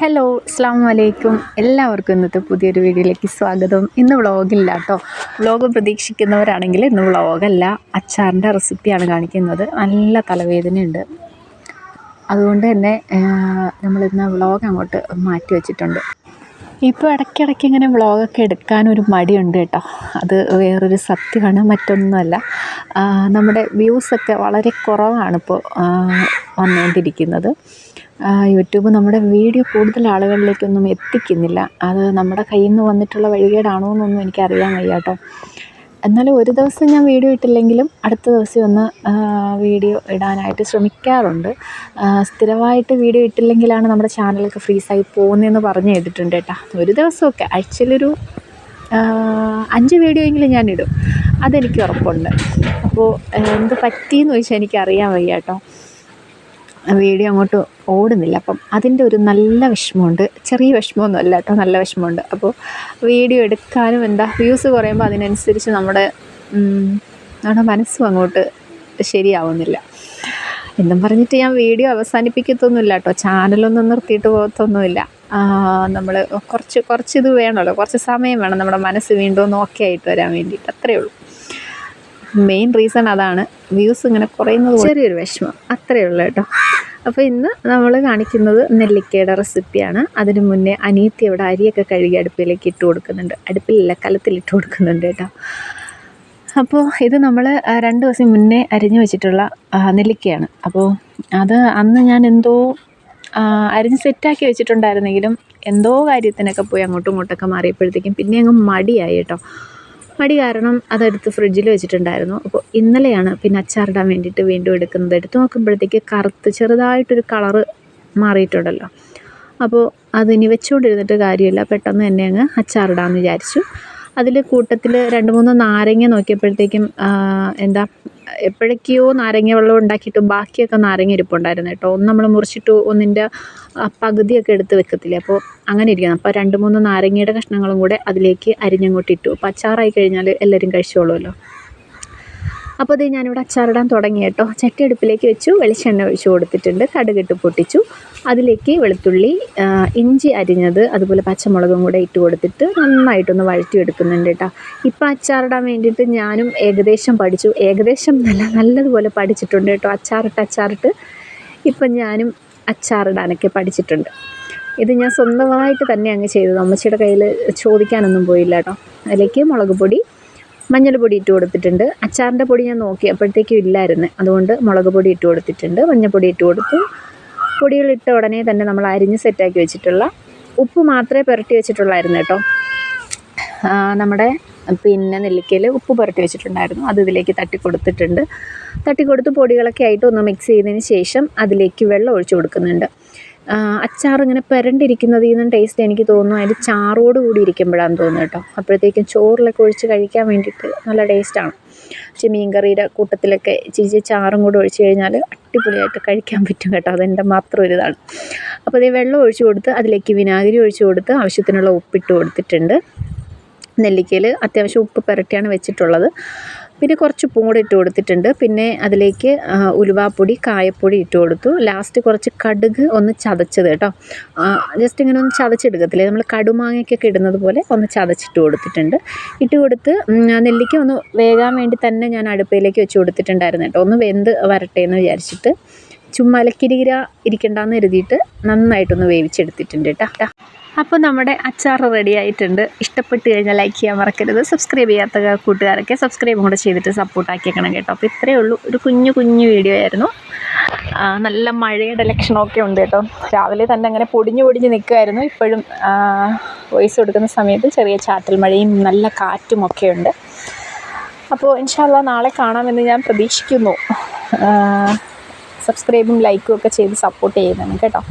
Hello അസ്സാം വലൈക്കും എല്ലാവർക്കും ഇന്നത്തെ പുതിയൊരു വീഡിയോയിലേക്ക് സ്വാഗതം. ഇന്ന് വ്ളോഗില്ല കേട്ടോ വ്ളോഗ് പ്രതീക്ഷിക്കുന്നവരാണെങ്കിൽ ഇന്ന് വ്ളോഗല്ല അച്ചാറിന്റെ റെസിപ്പിയാണ് കാണിക്കുന്നത്. നല്ല തലവേദനയുണ്ട്. അതുകൊണ്ട് തന്നെ നമ്മളിന്ന് വ്ളോഗ് അങ്ങോട്ട് മാറ്റി വെച്ചിട്ടുണ്ട്. ഇപ്പോൾ ഇടയ്ക്കിടയ്ക്ക് ഇങ്ങനെ വ്ളോഗൊക്കെ എടുക്കാനൊരു മടിയുണ്ട് കേട്ടോ അത് വേറൊരു സത്യമാണ് മറ്റൊന്നുമല്ല. നമ്മുടെ വ്യൂസൊക്കെ വളരെ കുറവാണിപ്പോൾ വന്നുകൊണ്ടിരിക്കുന്നത് യൂട്യൂബ് നമ്മുടെ വീഡിയോ കൂടുതൽ ആളുകളിലേക്കൊന്നും എത്തിക്കുന്നില്ല. അത് നമ്മുടെ കയ്യിൽ നിന്ന് വന്നിട്ടുള്ള വഴികേടാണോ എന്നൊന്നും എനിക്കറിയാൻ വയ്യ കേട്ടോ എന്നാലും ഒരു ദിവസം ഞാൻ വീഡിയോ ഇട്ടില്ലെങ്കിലും അടുത്ത ദിവസം ഒന്ന് വീഡിയോ ഇടാനായിട്ട് ശ്രമിക്കാറുണ്ട്. സ്ഥിരമായിട്ട് വീഡിയോ ഇട്ടില്ലെങ്കിലാണ് നമ്മുടെ ചാനലൊക്കെ ഫ്രീസായി പോകുന്നതെന്ന് പറഞ്ഞു കേട്ടിട്ടുണ്ട് കേട്ടോ. ഒരു ദിവസമൊക്കെ ആഴ്ചയിലൊരു അഞ്ച് വീഡിയോ എങ്കിലും ഞാൻ ഇടും. അതെനിക്ക് ഉറപ്പുണ്ട്. അപ്പോൾ എന്ത് പറ്റിയെന്ന് ചോദിച്ചാൽ എനിക്കറിയാൻ വയ്യ കേട്ടോ വീഡിയോ അങ്ങോട്ട് ഓടുന്നില്ല. അപ്പം അതിന്റെ ഒരു നല്ല വിഷമമുണ്ട്. ചെറിയ വിഷമമൊന്നും അല്ല കേട്ടോ. നല്ല വിഷമമുണ്ട്. അപ്പോൾ വീഡിയോ എടുക്കാനും എന്താ വ്യൂസ് കുറയുമ്പോൾ അതിനനുസരിച്ച് നമ്മുടെ നമ്മുടെ മനസ്സും അങ്ങോട്ട് ശരിയാവുന്നില്ല. എന്നും പറഞ്ഞിട്ട് ഞാൻ വീഡിയോ അവസാനിപ്പിക്കത്തൊന്നുമില്ല കേട്ടോ. ചാനലൊന്നും നിർത്തിയിട്ട് പോകത്തൊന്നുമില്ല. നമ്മൾ കുറച്ച് കുറച്ച് ഇത് വേണമല്ലോ കുറച്ച് സമയം വേണം നമ്മുടെ മനസ്സ് വീണ്ടും ഒന്ന് ഓക്കെ ആയിട്ട് വരാൻ വേണ്ടിയിട്ട്. അത്രയേ ഉള്ളൂ. മെയിൻ റീസൺ അതാണ് വ്യൂസ് ഇങ്ങനെ കുറയുന്നത് ചെറിയൊരു വിഷമം. അത്രയേ ഉള്ളൂ കേട്ടോ. അപ്പോൾ ഇന്ന് നമ്മൾ കാണിക്കുന്നത് നെല്ലിക്കയുടെ റെസിപ്പിയാണ് അതിന് മുന്നേ അനിയത്തി ഇവിടെ അരിയൊക്കെ കഴുകി അടുപ്പിലേക്ക് ഇട്ട് കൊടുക്കുന്നുണ്ട്. അടുപ്പിലല്ല കലത്തിൽ ഇട്ട് കൊടുക്കുന്നുണ്ട് കേട്ടോ. അപ്പോൾ ഇത് നമ്മൾ രണ്ട് ദിവസം മുന്നേ അരിഞ്ഞു വെച്ചിട്ടുള്ള നെല്ലിക്കയാണ്. അപ്പോൾ അത് അന്ന് ഞാൻ എന്തോ അരിഞ്ഞ് സെറ്റാക്കി വെച്ചിട്ടുണ്ടായിരുന്നെങ്കിലും എന്തോ കാര്യത്തിനൊക്കെ പോയി അങ്ങോട്ടും ഇങ്ങോട്ടൊക്കെ മാറിയപ്പോഴത്തേക്കും പിന്നെ അങ്ങ് മടിയായി കേട്ടോ. മടി കാരണം അതെടുത്ത് ഫ്രിഡ്ജിൽ വെച്ചിട്ടുണ്ടായിരുന്നു. അപ്പോൾ ഇന്നലെയാണ് പിന്നെ അച്ചാറിടാൻ വേണ്ടിയിട്ട് വീണ്ടും എടുക്കുന്നത്. എടുത്ത് നോക്കുമ്പോഴത്തേക്ക് കറുത്ത് ചെറുതായിട്ടൊരു കളറ് മാറിയിട്ടുണ്ടല്ലോ. അപ്പോൾ അതിനി വെച്ചുകൊണ്ടിരുന്നിട്ട് കാര്യമില്ല. പെട്ടെന്ന് തന്നെ അങ്ങ് അച്ചാറിടാമെന്ന് വിചാരിച്ചു. അതിൽ കൂട്ടത്തിൽ രണ്ട് മൂന്ന് നാരങ്ങ നോക്കിയപ്പോഴത്തേക്കും എന്താ എപ്പോഴൊക്കെയോ നാരങ്ങ വെള്ളം ഉണ്ടാക്കിയിട്ട് ബാക്കിയൊക്കെ നാരങ്ങ ഇരിപ്പുണ്ടായിരുന്നു കേട്ടോ. ഒന്ന് നമ്മൾ മുറിച്ചിട്ട് ഒന്നിന്റെ പകുതിയൊക്കെ എടുത്ത് വെക്കത്തില്ലേ? അപ്പോൾ അങ്ങനെ ഇരിക്കണം അപ്പോൾ രണ്ട് മൂന്ന് നാരങ്ങയുടെ കഷ്ണങ്ങളും കൂടെ അതിലേക്ക് അരിഞ്ഞങ്ങോട്ട് ഇട്ടു. അപ്പോൾ അച്ചാറായി കഴിഞ്ഞാൽ എല്ലാവരും കഴിച്ചോളുമല്ലോ. അപ്പോൾ ഇത് ഞാനിവിടെ അച്ചാറിടാൻ തുടങ്ങി കേട്ടോ. ചട്ടി അടുപ്പിലേക്ക് വെച്ചു. വെളിച്ചെണ്ണ ഒഴിച്ചു കൊടുത്തിട്ടുണ്ട്. കടുകിട്ട് പൊട്ടിച്ചു. അതിലേക്ക് വെളുത്തുള്ളി ഇഞ്ചി അരിഞ്ഞത് അതുപോലെ പച്ചമുളകും കൂടെ ഇട്ട് കൊടുത്തിട്ട് നന്നായിട്ടൊന്ന് വഴറ്റിയെടുക്കുന്നുണ്ട് കേട്ടോ ഇപ്പം അച്ചാറിടാൻ വേണ്ടിയിട്ട് ഞാനും ഏകദേശം പഠിച്ചു. ഏകദേശം നല്ല നല്ലതുപോലെ പഠിച്ചിട്ടുണ്ട് കേട്ടോ അച്ചാറിട്ട് അച്ചാറിട്ട് ഇപ്പം ഞാനും അച്ചാറിടാനൊക്കെ പഠിച്ചിട്ടുണ്ട്. ഇത് ഞാൻ സ്വന്തമായിട്ട് തന്നെ അങ്ങ് ചെയ്തത്. അമ്മച്ചിയുടെ കയ്യിൽ ചോദിക്കാനൊന്നും പോയില്ല കേട്ടോ അതിലേക്ക് മുളക് പൊടി മഞ്ഞൾപ്പൊടി ഇട്ട് കൊടുത്തിട്ടുണ്ട്. അച്ചാറിന്റെ പൊടി ഞാൻ നോക്കി അപ്പോഴത്തേക്കും ഇല്ലായിരുന്നു. അതുകൊണ്ട് മുളക് പൊടി ഇട്ട് കൊടുത്തിട്ടുണ്ട്. മഞ്ഞൾപ്പൊടി ഇട്ട് കൊടുത്തു. പൊടികളിട്ട ഉടനെ തന്നെ നമ്മൾ അരിഞ്ഞ് സെറ്റാക്കി വെച്ചിട്ടുള്ള ഉപ്പ് മാത്രമേ പുരട്ടി വെച്ചിട്ടുള്ളായിരുന്നു കേട്ടോ. നമ്മുടെ പിന്നെ നെല്ലിക്കയിൽ ഉപ്പ് പുരട്ടി വെച്ചിട്ടുണ്ടായിരുന്നു. അത് ഇതിലേക്ക് തട്ടി കൊടുത്തിട്ടുണ്ട് തട്ടി പൊടികളൊക്കെ ആയിട്ട് ഒന്ന് മിക്സ് ചെയ്തതിന് ശേഷം അതിലേക്ക് വെള്ളം ഒഴിച്ചു കൊടുക്കുന്നുണ്ട്. അച്ചാർ ഇങ്ങനെ പുരണ്ടിരിക്കുന്നതിൽ നിന്നും ടേസ്റ്റ് എനിക്ക് തോന്നുന്നു. അതിന്റെ ചാറോട് കൂടി ഇരിക്കുമ്പോഴാണെന്ന് തോന്നുന്നു കേട്ടോ. അപ്പോഴത്തേക്കും ചോറിലൊക്കെ ഒഴിച്ച് കഴിക്കാൻ വേണ്ടിയിട്ട് നല്ല ടേസ്റ്റാണ് പക്ഷേ മീൻ കറിയുടെ കൂട്ടത്തിലൊക്കെ ഇച്ചിരി ചാറും കൂടെ ഒഴിച്ച് കഴിഞ്ഞാൽ അടിപൊളിയായിട്ട് കഴിക്കാൻ പറ്റും കേട്ടോ. അതെന്റെ മാത്രം ഒരു ഇതാണ്. അപ്പോൾ അതേ വെള്ളം ഒഴിച്ച് കൊടുത്ത് അതിലേക്ക് വിനാഗിരി ഒഴിച്ച് കൊടുത്ത് ആവശ്യത്തിനുള്ള ഉപ്പിട്ട് കൊടുത്തിട്ടുണ്ട്. നെല്ലിക്കയിൽ അത്യാവശ്യം ഉപ്പ് പുരട്ടിയാണ് വെച്ചിട്ടുള്ളത്. പിന്നെ കുറച്ച് ഉപ്പും കൂടെ ഇട്ട് കൊടുത്തിട്ടുണ്ട്. പിന്നെ അതിലേക്ക് ഉലുവാപ്പൊടി കായപ്പൊടി ഇട്ട് കൊടുത്തു. ലാസ്റ്റ് കുറച്ച് കടുക് ഒന്ന് ചതച്ചത് കേട്ടോ. ജസ്റ്റ് ഇങ്ങനെ ഒന്ന് ചതച്ചെടുക്കത്തില്ലേ? നമ്മൾ കടുമാങ്ങയ്ക്കൊക്കെ ഇടുന്നത് പോലെ ഒന്ന് ചതച്ചിട്ട് കൊടുത്തിട്ടുണ്ട്. ഇട്ട് കൊടുത്ത് നെല്ലിക്ക ഒന്ന് വേകാൻ വേണ്ടി തന്നെ ഞാൻ അടുപ്പയിലേക്ക് വെച്ച് കൊടുത്തിട്ടുണ്ടായിരുന്നു കേട്ടോ. ഒന്ന് വെന്ത് വരട്ടെ എന്ന് വിചാരിച്ചിട്ട്. ചുമ്മാ ഇരിക്കണ്ടെന്ന് കരുതിയിട്ട് നന്നായിട്ടൊന്ന് വേവിച്ചെടുത്തിട്ടുണ്ട് കേട്ടോ. അപ്പോൾ നമ്മുടെ അച്ചാർ റെഡി ആയിട്ടുണ്ട്. ഇഷ്ടപ്പെട്ട് കഴിഞ്ഞാൽ ലൈക്ക് ചെയ്യാൻ മറക്കരുത്. സബ്സ്ക്രൈബ് ചെയ്യാത്ത കൂട്ടുകാരൊക്കെ സബ്സ്ക്രൈബും കൂടെ ചെയ്തിട്ട് സപ്പോർട്ട് ആക്കിയേക്കണം കേട്ടോ. അപ്പോൾ ഇത്രയേ ഉള്ളൂ. ഒരു കുഞ്ഞു കുഞ്ഞു വീഡിയോ ആയിരുന്നു. നല്ല മഴയുടെ ലക്ഷണമൊക്കെ ഉണ്ട് കേട്ടോ. രാവിലെ തന്നെ അങ്ങനെ പൊടിഞ്ഞു പൊടിഞ്ഞ് നിൽക്കുമായിരുന്നു ഇപ്പോഴും വോയിസ് കൊടുക്കുന്ന സമയത്ത് ചെറിയ ചാറ്റൽ മഴയും നല്ല കാറ്റും ഒക്കെ ഉണ്ട്. അപ്പോൾ ഇൻഷാല്ല നാളെ കാണാമെന്ന് ഞാൻ പ്രതീക്ഷിക്കുന്നു. സബ്സ്ക്രൈബും ലൈക്കും ഒക്കെ ചെയ്ത് സപ്പോർട്ട് ചെയ്യുന്നതാണ് കേട്ടോ.